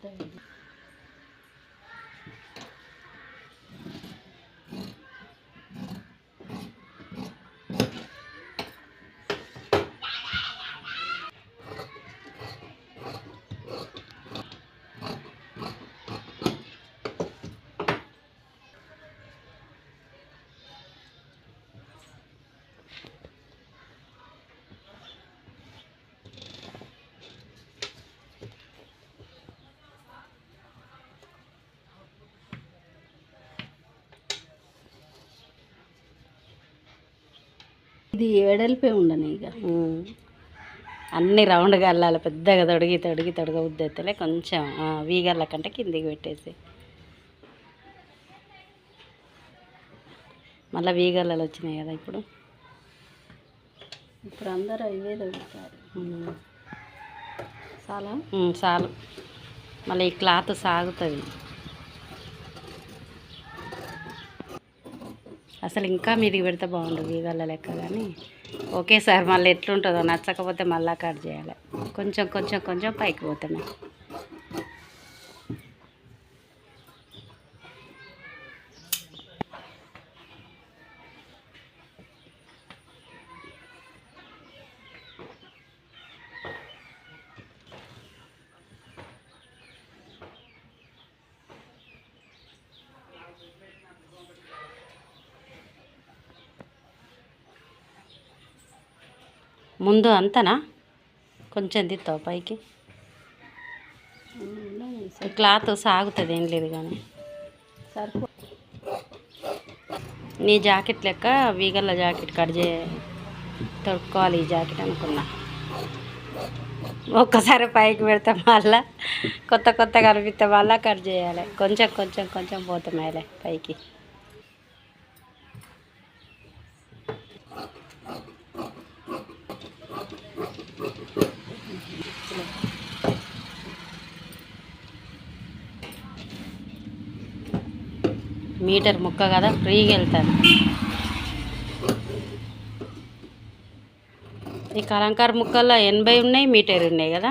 对 ఇది ఏడలిపోయి ఉండని ఇక. అన్ని రౌండ్గా వెళ్ళాలి పెద్దగా తొడిగి తొడిగి తొడగ ఉద్దెత్తలే కొంచెం వీగల్ల కంటే కిందికి పెట్టేసి. మళ్ళీ వీగల్లలు వచ్చినాయి కదా ఇప్పుడు. ఇప్పుడు అందరూ దొరుకుతారు ఉమ్. చాలా? చాలు. మళ్ళీ ఈ క్లాత్ సాగుతుంది. అసలు ఇంకా మీదికి పెడితే బాగుండు వీగల్ల లెక్క కానీ. ఓకే సార్ మళ్ళీ ఎట్లుంటుందో నచ్చకపోతే మళ్ళీ కట్ చేయాలి. కొంచెం కొంచెం కొంచెం పైకి పోతున్నాయి ముందు అంతనా? కొంచెం దిత్తావు పైకి. క్లాత్ సాగుతుంది ఏం లేదు కానీ. సరిపో నీ జాకెట్ లెక్క వీగల్ల జాకెట్ కట్ చే తొడుక్కోవాలి ఈ జాకెట్ అనుకున్నా. ఒక్కసారి పైకి పెడతాం మళ్ళా కొత్త కొత్త కనిపిస్తే మళ్ళా కట్ చేయాలి. కొంచెం కొంచెం కొంచెం పోతాం పైకి. మీటర్ ముక్క కదా ఫ్రీగా వెళ్తాను. ఈ కలంకార ముక్కల్లో ఎనభై ఉన్నాయి మీటర్ ఉన్నాయి కదా?